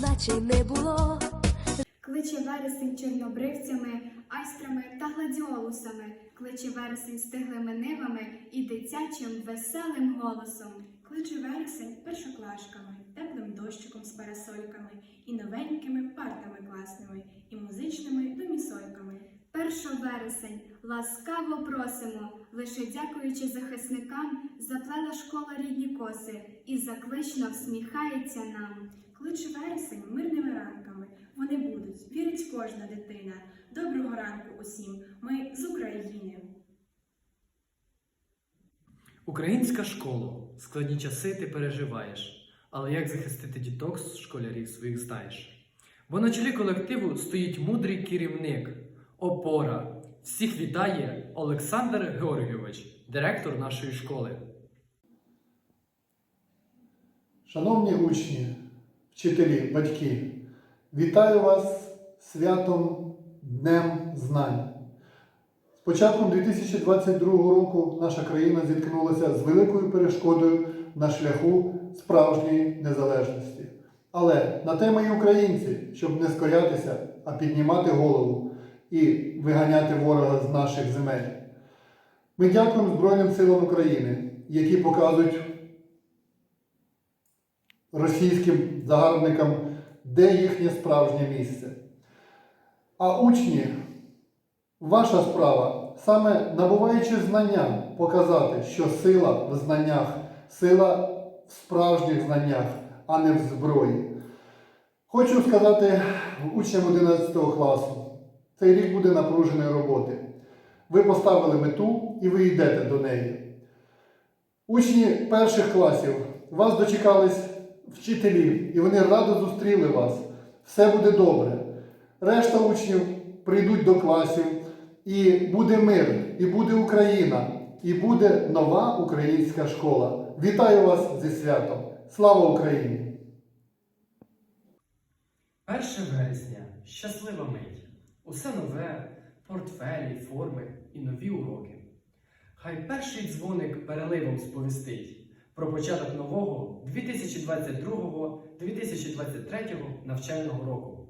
наче не було. Кличе вересень чорнобривцями, айстрами та гладіолусами, кличе вересень стиглими нивами і дитячим веселим голосом. Кличе вересень першоклашками, теплим дощиком з парасольками, і новенькими партами класними, Вересень, ласкаво просимо, лише дякуючи захисникам, заплела школа рідні коси і заклично всміхається нам. Кличе вересень мирними ранками. Вони будуть, вірить кожна дитина. Доброго ранку усім. Ми з України. Українська школа. Складні часи ти переживаєш, але як захистити діток з школярів своїх знаєш. Бо на чолі колективу стоїть мудрий керівник, опора. Всіх вітає Олександр Георгійович, директор нашої школи. Шановні учні, вчителі, батьки, вітаю вас святом Днем Знань. З початком 2022 року наша країна зіткнулася з великою перешкодою на шляху справжньої незалежності. Але на те ми і українці, щоб не скорятися, а піднімати голову і виганяти ворога з наших земель. Ми дякуємо Збройним силам України, які показують російським загарбникам, де їхнє справжнє місце. А учні, ваша справа, саме набуваючи знання, показати, що сила в знаннях, сила в справжніх знаннях, а не в зброї. Хочу сказати учням 11 класу, цей рік буде напруженої роботи. Ви поставили мету і ви йдете до неї. Учні перших класів вас дочекались вчителі, і вони радо зустріли вас. Все буде добре. Решта учнів прийдуть до класів, і буде мир, і буде Україна, і буде нова українська школа. Вітаю вас зі святом! Слава Україні! 1 вересня щаслива мить. Усе нове, портфелі, форми і нові уроки. Хай перший дзвоник переливом сповістить про початок нового 2022-2023 навчального року.